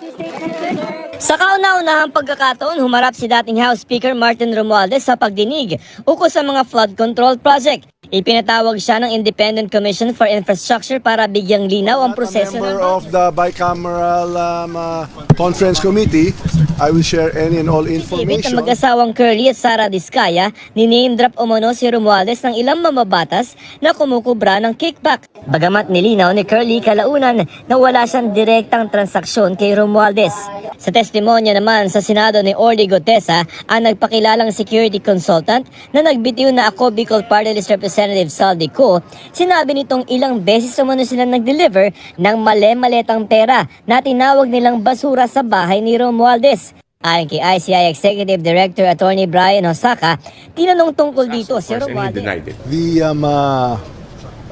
谢谢。Sa kauna-unahang pagkakataon, humarap si dating House Speaker Martin Romualdez sa pagdinig ukol sa mga flood control project. Ipinatawag siya ng Independent Commission for Infrastructure para bigyang linaw ang proseso member ng of the bicameral um, uh, conference committee. I will share any and all information. mag-asawang Curly at Sara Diskaya, ni-name drop umano si Romualdez ng ilang mamabatas na kumukubra ng kickback. Bagamat nilinaw ni Curly kalaunan na wala siyang direktang transaksyon kay Romualdez. Sa testimonya naman sa Senado ni Orly Gotesa, ang nagpakilalang security consultant na nagbitiw na ako Bicol Party List Representative Saldi Co, sinabi nitong ilang beses umano sila nag-deliver ng male-maletang pera na tinawag nilang basura sa bahay ni Romualdez. Ayon kay ICI Executive Director Attorney Brian Osaka, tinanong tungkol dito si Romualdez. The um, uh,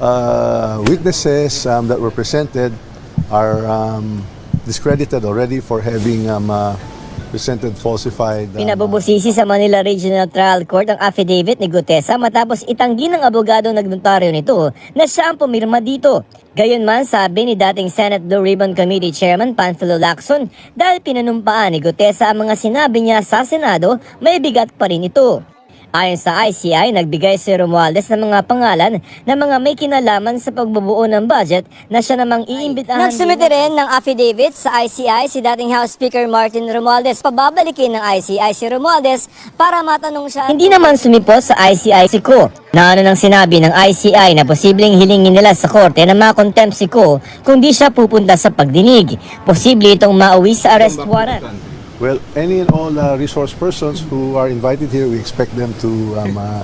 uh, witnesses um, that were presented are um, discredited already for having um, uh, presented falsified. um, Pinabubusisi sa Manila Regional Trial Court ang affidavit ni Gutesa matapos itanggi ng abogado nagnotaryo nito na siya ang pumirma dito. Gayunman sabi ni dating Senate Blue Ribbon Committee Chairman Panfilo Lacson dahil pinanumpaan ni Gutesa ang mga sinabi niya sa Senado, may bigat pa rin ito. Ayon sa ICI, nagbigay si Romualdez ng mga pangalan ng mga may kinalaman sa pagbubuo ng budget na siya namang iimbitahan. Nagsumite rin ng affidavit sa ICI si dating House Speaker Martin Romualdez. Pababalikin ng ICI si Romualdez para matanong siya. Hindi naman sumipot sa ICI si Ko na ano nang sinabi ng ICI na posibleng hilingin nila sa korte na makontempt si Ko kung di siya pupunta sa pagdinig. Posible itong mauwi sa arrest warrant. Well, any and all uh, resource persons who are invited here, we expect them to um, uh,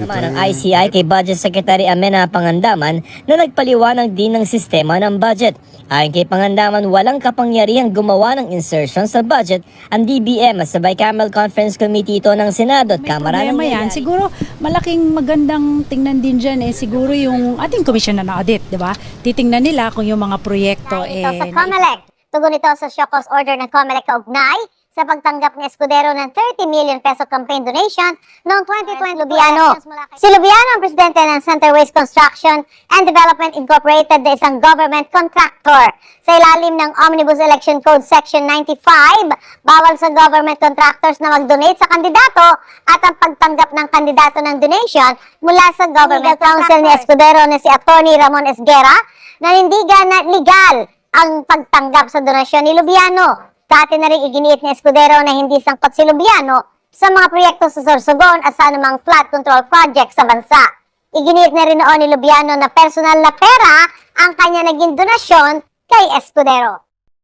naman ng. ICI kay Budget Secretary Amena Pangandaman na nagpaliwanag din ng sistema ng budget. Ayon kay Pangandaman, walang kapangyarihang gumawa ng insertion sa budget ang DBM sa Bicameral Conference Committee ito ng Senado at May Kamara ng yan. Siguro malaking magandang tingnan din dyan eh siguro yung ating commission na audit, di ba? Titingnan nila kung yung mga proyekto eh sa COMELEC. Tugon ito sa cause order ng COMELEC kaugnay sa pagtanggap ni Escudero ng 30 million peso campaign donation noong 2020 Lubiano. Si Lubiano ang presidente ng Center Waste Construction and Development Incorporated na isang government contractor. Sa ilalim ng Omnibus Election Code Section 95, bawal sa government contractors na mag-donate sa kandidato at ang pagtanggap ng kandidato ng donation mula sa government council ni Escudero na si Attorney Ramon Esguera na hindi gana legal ang pagtanggap sa donasyon ni Lubiano. Dati na rin iginiit ni Escudero na hindi sangkot si Lubiano sa mga proyekto sa Sorsogon at sa anumang flood control project sa bansa. Iginiit na rin noon ni Lubiano na personal na pera ang kanya naging donasyon kay Escudero.